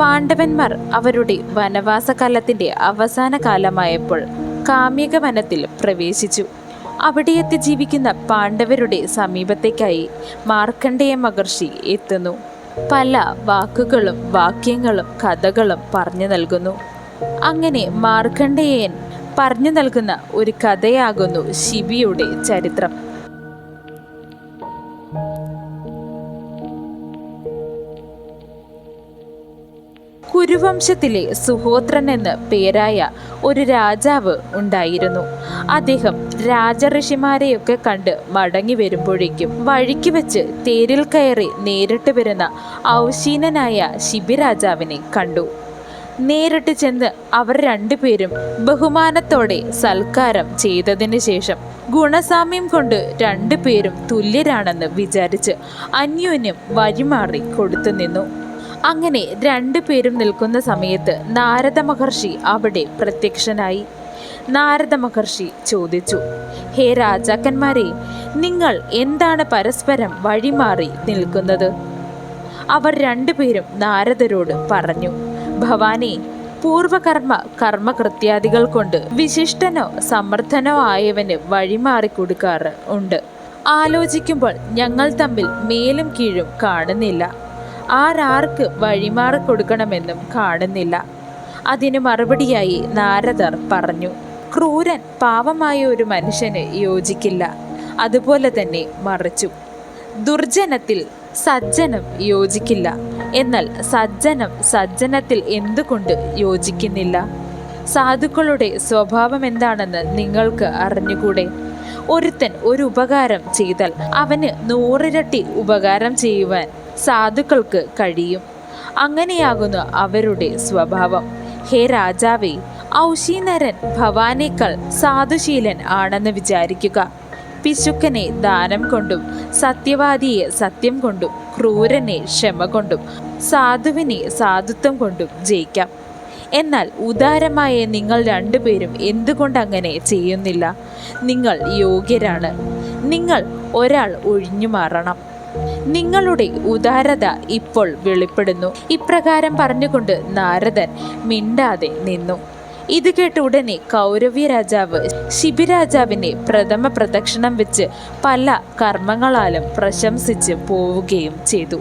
പാണ്ഡവന്മാർ അവരുടെ വനവാസകാലത്തിന്റെ അവസാന കാലമായപ്പോൾ കാമിക വനത്തിൽ പ്രവേശിച്ചു. അവിടെ എത്തി ജീവിക്കുന്ന പാണ്ഡവരുടെ സമീപത്തേക്കായി മാർക്കണ്ഡേയ മഹർഷി എത്തുന്നു. പല വാക്കുകളും വാക്യങ്ങളും കഥകളും പറഞ്ഞു നൽകുന്നു. അങ്ങനെ മാർക്കണ്ഡേയൻ പറഞ്ഞു നൽകുന്ന ഒരു കഥയാകുന്നു ശിബിയുടെ ചരിത്രം. കുരുവംശത്തിലെ സുഹോത്രൻ എന്ന് പേരായ ഒരു രാജാവ് ഉണ്ടായിരുന്നു. അദ്ദേഹം രാജഋഷിമാരെയൊക്കെ കണ്ട് മടങ്ങി വരുമ്പോഴേക്കും വഴിക്ക് വെച്ച് തേരിൽ കയറി നേരിട്ട് വരുന്ന ഔശീനനായ ശിബിരാജാവിനെ കണ്ടു. നേരിട്ട് ചെന്ന് അവർ രണ്ടുപേരും ബഹുമാനത്തോടെ സൽക്കാരം ചെയ്തതിന് ശേഷം ഗുണസാമ്യം കൊണ്ട് രണ്ടുപേരും തുല്യരാണെന്ന് വിചാരിച്ച് അന്യോന്യം വഴിമാറി കൊടുത്തു നിന്നു. അങ്ങനെ രണ്ടുപേരും നിൽക്കുന്ന സമയത്ത് നാരദ മഹർഷി അവിടെ പ്രത്യക്ഷനായി. നാരദ മഹർഷി ചോദിച്ചു ഹേ രാജാക്കന്മാരെ നിങ്ങൾ എന്താണ് പരസ്പരം വഴിമാറി നിൽക്കുന്നത്? അവർ രണ്ടുപേരും നാരദരോട് പറഞ്ഞു ഭവാനെ പൂർവകർമ്മ കർമ്മകൃത്യാദികൾ കൊണ്ട് വിശിഷ്ടനോ സമർത്ഥനോ ആയവന് വഴിമാറി കൊടുക്കാറ് ഉണ്ട്. ആലോചിക്കുമ്പോൾ ഞങ്ങൾ തമ്മിൽ മേലും കീഴും കാണുന്നില്ല. ആരാർക്ക് വഴിമാറി കൊടുക്കണമെന്നും കാണുന്നില്ല. അതിന് മറുപടിയായി നാരദർ പറഞ്ഞു ക്രൂരൻ പാവമായ ഒരു മനുഷ്യന് യോജിക്കില്ല. അതുപോലെ തന്നെ മറിച്ചു. ദുർജനത്തിൽ സജ്ജനം യോജിക്കില്ല. എന്നാൽ സജ്ജനം സജ്ജനത്തിൽ എന്തുകൊണ്ട് യോജിക്കുന്നില്ല? സാധുക്കളുടെ സ്വഭാവം എന്താണെന്ന് നിങ്ങൾക്ക് അറിഞ്ഞുകൂടെ? ഒരുത്തൻ ഒരു ഉപകാരം ചെയ്താൽ അവന് നൂറിരട്ടി ഉപകാരം ചെയ്യുവാൻ സാധുക്കൾക്ക് കഴിയും. അങ്ങനെയാകുന്നു അവരുടെ സ്വഭാവം. ഹേ രാജാവേ ഔഷീനരൻ ഭവാനേക്കാൾ സാധുശീലൻ ആണെന്ന് വിചാരിക്കുക. പിശുക്കനെ ദാനം കൊണ്ടും സത്യവാദിയെ സത്യം കൊണ്ടും ക്രൂരനെ ക്ഷമ കൊണ്ടും സാധുവിനെ സാധുത്വം കൊണ്ടും ജയിക്കാം. എന്നാൽ ഉദാരമായ നിങ്ങൾ രണ്ടുപേരും എന്തുകൊണ്ട് അങ്ങനെ ചെയ്യുന്നില്ല? നിങ്ങൾ യോഗ്യരാണ്. നിങ്ങൾ ഒരാൾ ഒഴിഞ്ഞു മാറണം നിങ്ങളുടെ ഉദാരത ഇപ്പോൾ വെളിപ്പെടുന്നു. ഇപ്രകാരം പറഞ്ഞുകൊണ്ട് നാരദൻ മിണ്ടാതെ നിന്നു. ഇത് കേട്ട ഉടനെ കൗരവ്യ രാജാവ് ശിബിരാജാവിനെ പ്രഥമ പ്രദക്ഷിണം വെച്ച് പല കർമ്മങ്ങളാലും പ്രശംസിച്ച് പോവുകയും ചെയ്തു.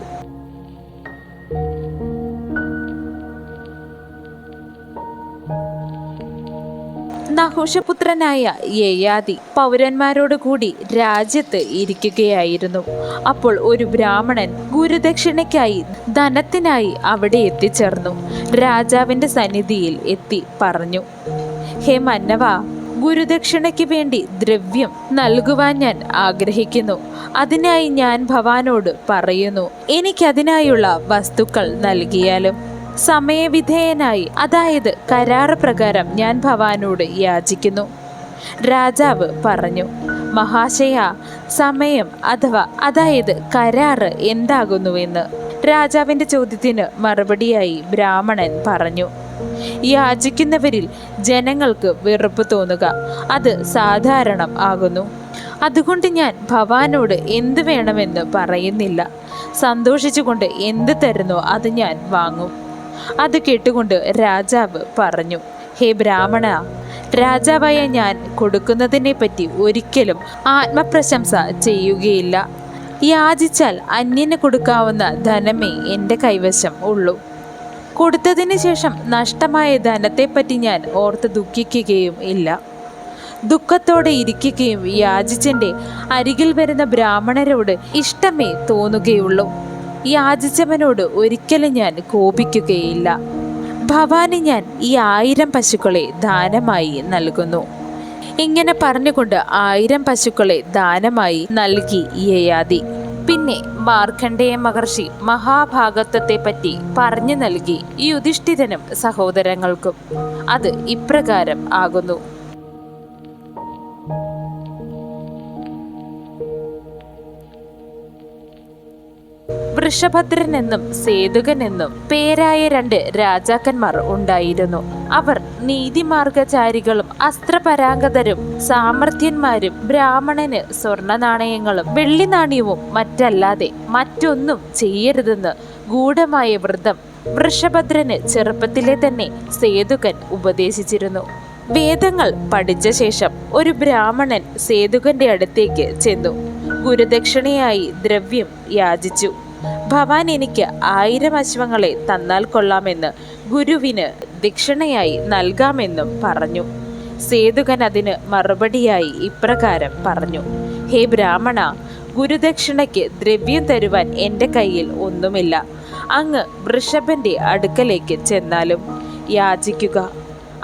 നഹുഷപുത്രനായ യയാതി പൗരന്മാരോട് കൂടി രാജ്യത്ത് ഇരിക്കുകയായിരുന്നു. അപ്പോൾ ഒരു ബ്രാഹ്മണൻ ഗുരുദക്ഷിണയ്ക്കായി ധനത്തിനായി അവിടെ എത്തിച്ചേർന്നു. രാജാവിന്റെ സന്നിധിയിൽ എത്തി പറഞ്ഞു ഹേ മന്നവ ഗുരുദക്ഷിണയ്ക്ക് വേണ്ടി ദ്രവ്യം നൽകുവാൻ ഞാൻ ആഗ്രഹിക്കുന്നു. അതിനായി ഞാൻ ഭവാനോട് പറയുന്നു എനിക്കതിനായുള്ള വസ്തുക്കൾ നൽകിയാലും സമയവിധേയനായി. അതായത് കരാറ് പ്രകാരം ഞാൻ ഭവാനോട് യാചിക്കുന്നു. രാജാവ് പറഞ്ഞു മഹാശയ സമയം അഥവാ അതായത് കരാറ് എന്താകുന്നുവെന്ന്? രാജാവിന്റെ ചോദ്യത്തിന് മറുപടിയായി ബ്രാഹ്മണൻ പറഞ്ഞു യാചിക്കുന്നവരിൽ ജനങ്ങൾക്ക് വെറുപ്പ് തോന്നുക. അത് സാധാരണം ആകുന്നു. അതുകൊണ്ട് ഞാൻ ഭവാനോട് എന്ത് വേണമെന്ന് പറയുന്നില്ല. സന്തോഷിച്ചുകൊണ്ട് എന്ത് തരുന്നോ അത് ഞാൻ വാങ്ങും. അത് കേട്ടുകൊണ്ട് രാജാവ് പറഞ്ഞു ഹേ ബ്രാഹ്മണ രാജാവായ ഞാൻ കൊടുക്കുന്നതിനെ പറ്റി ഒരിക്കലും ആത്മപ്രശംസ ചെയ്യുകയില്ല. യാചിച്ചാൽ അന്യന് കൊടുക്കാവുന്ന ധനമേ എന്റെ കൈവശം ഉള്ളൂ. കൊടുത്തതിന് ശേഷം നഷ്ടമായ ധനത്തെപ്പറ്റി ഞാൻ ഓർത്ത് ദുഃഖിക്കുകയും ഇല്ല. ദുഃഖത്തോടെ ഇരിക്കുകയും യാചിച്ചന്റെ അരികിൽ വരുന്ന ബ്രാഹ്മണരോട് ഇഷ്ടമേ തോന്നുകയുള്ളൂ. യാചിച്ചവനോട് ഒരിക്കലും ഞാൻ കോപിക്കുകയില്ല. ഭവാനി ഞാൻ ഈ ആയിരം പശുക്കളെ ദാനമായി നൽകുന്നു. ഇങ്ങനെ പറഞ്ഞുകൊണ്ട് ആയിരം പശുക്കളെ ദാനമായി നൽകി യയാതി. പിന്നെ മാർക്കണ്ഡേയ മഹർഷി മഹാഭാഗത്വത്തെ പറ്റി പറഞ്ഞു നൽകി യുധിഷ്ഠിരനും സഹോദരങ്ങൾക്കും. അത് ഇപ്രകാരം ആകുന്നു. വൃഷഭദ്രൻ എന്നും സേതുകൻ എന്നും പേരായ രണ്ട് രാജാക്കന്മാർ ഉണ്ടായിരുന്നു. അവർ നീതിമാർഗചാരികളും അസ്ത്രപരാഗതരും സാമർഥ്യന്മാരും ബ്രാഹ്മണന് സ്വർണ നാണയങ്ങളും വെള്ളി നാണയവും മറ്റല്ലാതെ മറ്റൊന്നും ചെയ്യരുതെന്ന് ഗൂഢമായ വ്രതം വൃഷഭദ്രന് ചെറുപ്പത്തിലെ തന്നെ സേതുകൻ ഉപദേശിച്ചിരുന്നു. വേദങ്ങൾ പഠിച്ച ശേഷം ഒരു ബ്രാഹ്മണൻ സേതുകന്റെ അടുത്തേക്ക് ചെന്നു. ഗുരുദക്ഷിണയായി ദ്രവ്യം യാചിച്ചു. ഭവാൻ എനിക്ക് ആയിരം അശ്വങ്ങളെ തന്നാൽ കൊള്ളാമെന്ന് ഗുരുവിന് ദക്ഷിണയായി നൽകാമെന്നും പറഞ്ഞു. സേതുകൻ അതിന് മറുപടിയായി ഇപ്രകാരം പറഞ്ഞു. ഹേ ബ്രാഹ്മണ ഗുരുദക്ഷിണയ്ക്ക് ദ്രവ്യം തരുവാൻ എന്റെ കയ്യിൽ ഒന്നുമില്ല. അങ്ങ് വൃഷഭന്റെ അടുക്കലേക്ക് ചെന്നാലും യാചിക്കുക.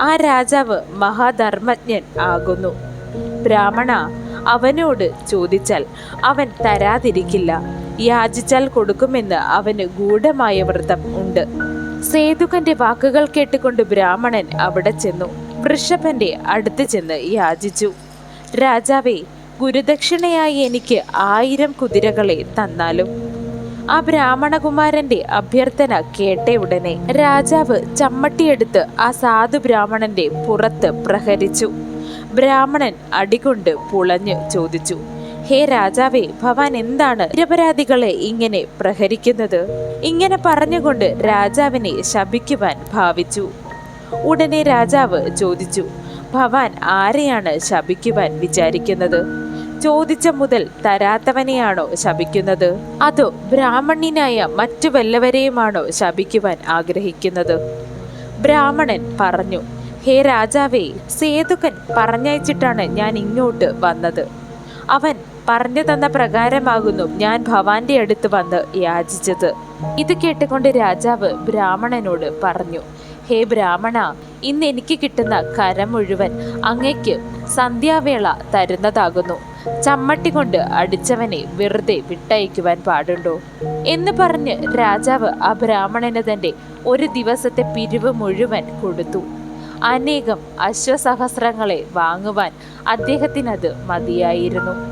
ആ രാജാവ് മഹാധർമ്മജ്ഞൻ ആകുന്നു. ബ്രാഹ്മണ അവനോട് ചോദിച്ചാൽ അവൻ തരാതിരിക്കില്ല. യാചിച്ചാൽ കൊടുക്കുമെന്ന് അവന് ഗൂഢമായ വ്രതം ഉണ്ട്. സേതുകന്റെ വാക്കുകൾ കേട്ടുകൊണ്ട് ബ്രാഹ്മണൻ അവിടെ ചെന്നു. വൃഷഭന്റെ അടുത്ത് ചെന്ന് യാചിച്ചു. രാജാവേ ഗുരുദക്ഷിണയായി എനിക്ക് ആയിരം കുതിരകളെ തന്നാലും. ആ ബ്രാഹ്മണകുമാരന്റെ അഭ്യർത്ഥന കേട്ട ഉടനെ രാജാവ് ചമ്മട്ടിയെടുത്ത് ആ സാധു ബ്രാഹ്മണന്റെ പുറത്ത് പ്രഹരിച്ചു. ബ്രാഹ്മണൻ അടികൊണ്ട് പുളഞ്ഞു ചോദിച്ചു. ഹേ രാജാവേ ഭവാൻ എന്താണ് നിരപരാധികളെ ഇങ്ങനെ പ്രഹരിക്കുന്നത്? ഇങ്ങനെ പറഞ്ഞുകൊണ്ട് രാജാവിനെ ശപിക്കുവാൻ ഭാവിച്ചു. ഉടനെ രാജാവ് ചോദിച്ചു ഭവാൻ ആരെയാണ് ശപിക്കുവാൻ വിചാരിക്കുന്നത്? ചോദിച്ച മുതൽ തരാത്തവനെയാണോ ശപിക്കുന്നത്? അതോ ബ്രാഹ്മണ്യനായ മറ്റു വല്ലവരെയുമാണോ ശപിക്കുവാൻ ആഗ്രഹിക്കുന്നത്? ബ്രാഹ്മണൻ പറഞ്ഞു ഹേ രാജാവേ സേതുക്കൻ പറഞ്ഞയച്ചിട്ടാണ് ഞാൻ ഇങ്ങോട്ട് വന്നത്. അവൻ പറഞ്ഞു തന്ന പ്രകാരമാകുന്നു ഞാൻ ഭവാന്റെ അടുത്ത് വന്ന് യാചിച്ചത്. ഇത് കേട്ടുകൊണ്ട് രാജാവ് ബ്രാഹ്മണനോട് പറഞ്ഞു ഹേ ബ്രാഹ്മണ ഇന്ന് എനിക്ക് കിട്ടുന്ന കരം മുഴുവൻ അങ്ങയ്ക്ക് സന്ധ്യാവേള തരുന്നതാകുന്നു. ചമ്മട്ടി കൊണ്ട് അടിച്ചവനെ വെറുതെ വിട്ടയക്കുവാൻ പാടുണ്ടോ? എന്ന് പറഞ്ഞ് രാജാവ് ആ ബ്രാഹ്മണന് തന്റെ ഒരു ദിവസത്തെ പിരിവ് മുഴുവൻ കൊടുത്തു. അനേകം അശ്വസഹസ്രങ്ങളെ വാങ്ങുവാൻ അദ്ദേഹത്തിനത് മതിയായിരുന്നു.